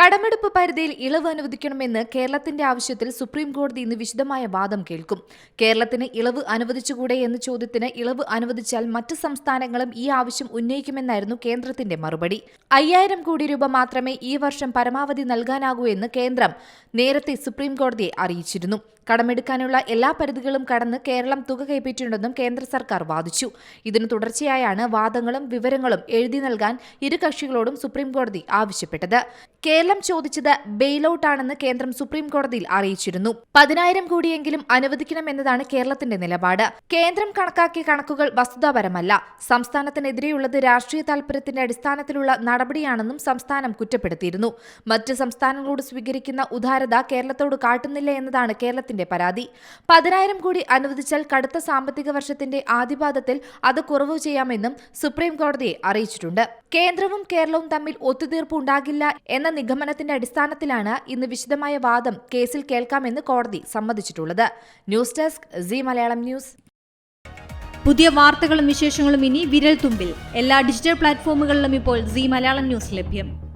കടമെടുപ്പ് പരിധിയിൽ ഇളവ് അനുവദിക്കണമെന്ന് കേരളത്തിന്റെ ആവശ്യത്തിൽ സുപ്രീം കോടതി ഇന്ന് വിശദമായ വാദം കേൾക്കും. കേരളത്തിന് ഇളവ് അനുവദിച്ചുകൂടെ എന്ന ചോദ്യത്തിന് ഇളവ് അനുവദിച്ചാൽ മറ്റ് സംസ്ഥാനങ്ങളും ഈ ആവശ്യം ഉന്നയിക്കുമെന്നായിരുന്നു കേന്ദ്രത്തിന്റെ മറുപടി. അയ്യായിരം കോടി രൂപ മാത്രമേ ഈ വർഷം പരമാവധി നൽകാനാകൂ എന്ന് കേന്ദ്രം നേരത്തെ സുപ്രീം കോടതിയെ അറിയിച്ചിരുന്നു. കടമെടുക്കാനുള്ള എല്ലാ പരിധികളും കടന്ന് കേരളം തുക കൈപ്പറ്റിയിട്ടുണ്ടെന്നും കേന്ദ്ര സർക്കാർ വാദിച്ചു. ഇതിനു തുടർച്ചയായാണ് വാദങ്ങളും വിവരങ്ങളും എഴുതി നൽകാൻ ഇരു കക്ഷികളോടും സുപ്രീംകോടതി ആവശ്യപ്പെട്ടത്. കേരളം ചോദിച്ചത് ബെയിലൌട്ടാണെന്ന് കേന്ദ്രം സുപ്രീംകോടതിയിൽ അറിയിച്ചിരുന്നു. പതിനായിരം കോടിയെങ്കിലും അനുവദിക്കണമെന്നതാണ് കേരളത്തിന്റെ നിലപാട്. കേന്ദ്രം കണക്കാക്കിയ കണക്കുകൾ വസ്തുതാപരമല്ല. സംസ്ഥാനത്തിനെതിരെയുള്ളത് രാഷ്ട്രീയ താൽപര്യത്തിന്റെ അടിസ്ഥാനത്തിലുള്ള നടപടിയാണെന്നും സംസ്ഥാനം കുറ്റപ്പെടുത്തിയിരുന്നു. മറ്റ് സംസ്ഥാനങ്ങളോട് സ്വീകരിക്കുന്ന ഉദാരത കേരളത്തോട് കാട്ടുന്നില്ല എന്നതാണ് കേരളത്തിന്റെ പരാതി പതിനായിരം കോടി അനുവദിച്ചാൽ കടുത്ത സാമ്പത്തിക വർഷത്തിന്റെ ആദ്യപാദത്തിൽ അത് കുറവ് ചെയ്യാമെന്നും സുപ്രീം കോടതിയെ അറിയിച്ചിട്ടുണ്ട്. കേന്ദ്രവും കേരളവും തമ്മിൽ ഒത്തുതീർപ്പ് ഉണ്ടാകില്ല എന്ന നിഗമനത്തിന്റെ അടിസ്ഥാനത്തിലാണ് ഇന്ന് വിശദമായ വാദം കേസിൽ കേൾക്കാമെന്ന് കോടതി സമ്മതിച്ചിട്ടുള്ളത്. News desk C Malayalam news. പുതിയ വാർത്തകളും വിശേഷങ്ങളും ഇനി വിരൽ തുമ്പിൽ എല്ലാ ഡിജിറ്റൽ പ്ലാറ്റ്ഫോമുകളിലും ഇപ്പോൾ സി മലയാളം ന്യൂസ് ലഭ്യം.